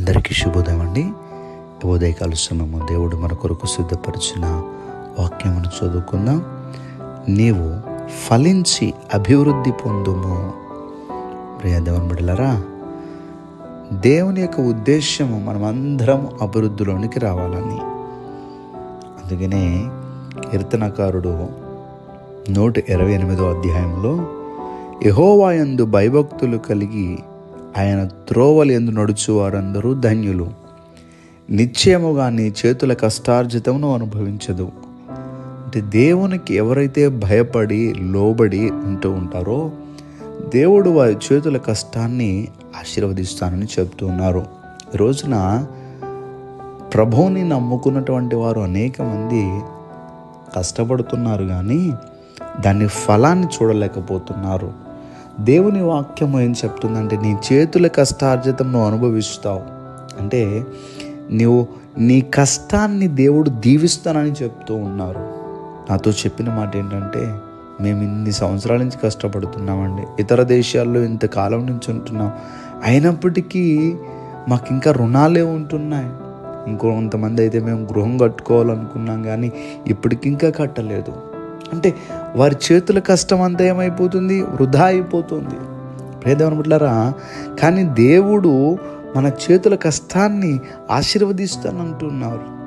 అందరికీ శుభోదయం అండి. ఉదయకాల సమయము దేవుడు మన కొరకు సిద్ధపరిచిన వాక్యమును చదువుకుందాం. నీవు ఫలించి అభివృద్ధి పొందుము. ప్రియ దేవుని దేవుని యొక్క ఉద్దేశము మనమందరం అభివృద్ధిలోనికి రావాలని. అందుకనే కీర్తనకారుడు నూట ఇరవై ఎనిమిదో అధ్యాయంలో యహోవాయందు భయభక్తులు కలిగి ఆయన త్రోవలు ఎందు నడుచు వారందరూ ధన్యులు. నిశ్చయముగా నీ చేతుల కష్టార్జితమును అనుభవించదు. అంటే దేవునికి ఎవరైతే భయపడి లోబడి ఉంటూ ఉంటారో దేవుడు వారి చేతుల కష్టాన్ని ఆశీర్వదిస్తానని చెప్తూ ఉన్నారు. రోజున ప్రభువుని నమ్ముకున్నటువంటి వారు అనేక మంది కష్టపడుతున్నారు కానీ దాని ఫలాన్ని చూడలేకపోతున్నారు. దేవుని వాక్యం ఏం చెప్తుందంటే నీ చేతుల కష్టార్జితం నువ్వు అనుభవిస్తావు. అంటే నువ్వు నీ కష్టాన్ని దేవుడు దీవిస్తానని చెప్తూ ఉన్నారు. నాతో చెప్పిన మాట ఏంటంటే మేము ఇన్ని సంవత్సరాల నుంచి కష్టపడుతున్నామండి. ఇతర దేశాల్లో ఇంతకాలం నుంచి ఉంటున్నాం. అయినప్పటికీ మాకు ఇంకా రుణాలే ఉంటున్నాయి. ఇంకో కొంతమంది అయితే మేము గృహం కట్టుకోవాలనుకున్నాం కానీ ఇప్పటికింకా కట్టలేదు. అంటే వారి చేతుల కష్టం అంతా ఏమైపోతుంది? వృధా అయిపోతుంది. ప్రేదేవన్ కానీ దేవుడు మన చేతుల కష్టాన్ని ఆశీర్వదిస్తానంటున్నారు.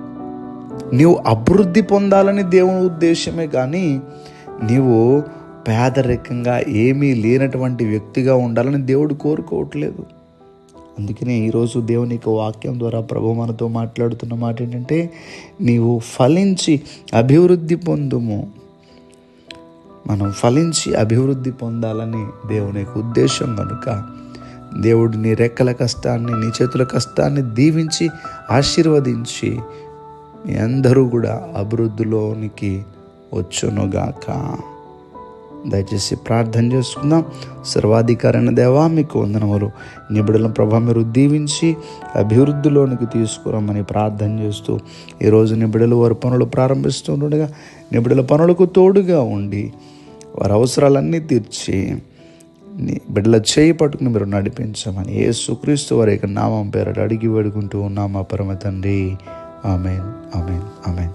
నీవు అభివృద్ధి పొందాలని దేవుని ఉద్దేశమే కానీ నీవు పేదరికంగా ఏమీ లేనటువంటి వ్యక్తిగా ఉండాలని దేవుడు కోరుకోవట్లేదు. అందుకనే ఈరోజు దేవుని యొక్క వాక్యం ద్వారా ప్రభు మనతో మాట్లాడుతున్న మాట ఏంటంటే నీవు ఫలించి అభివృద్ధి పొందుము. మనం ఫలించి అభివృద్ధి పొందాలని దేవుని యొక్క ఉద్దేశం కనుక దేవుడు నీ రెక్కల కష్టాన్ని నీ చేతుల కష్టాన్ని దీవించి ఆశీర్వదించి మీ అందరూ కూడా అభివృద్ధిలోనికి వచ్చునుగాక. దయచేసి ప్రార్థన చేసుకుందాం. సర్వాధికారైన దేవా మీకు వందనములు. నిబిడల ప్రభా మీరు దీవించి అభివృద్ధిలోనికి తీసుకురమ్మని ప్రార్థన చేస్తూ ఈరోజు నిబిడలు వారి పనులు ప్రారంభిస్తుండగా నిబిడల పనులకు తోడుగా ఉండి వారి అవసరాలన్నీ తీర్చి నీ బిడ్డల చేయి పట్టుకుని మీరు నడిపించమని ఏ సుక్రీస్తు వారి యొక్క నామం పేరట అడిగి వేడుకుంటూ ఉన్నామా పరమ తండ్రి. ఆమెన్. ఆమెన్. ఆమెన్.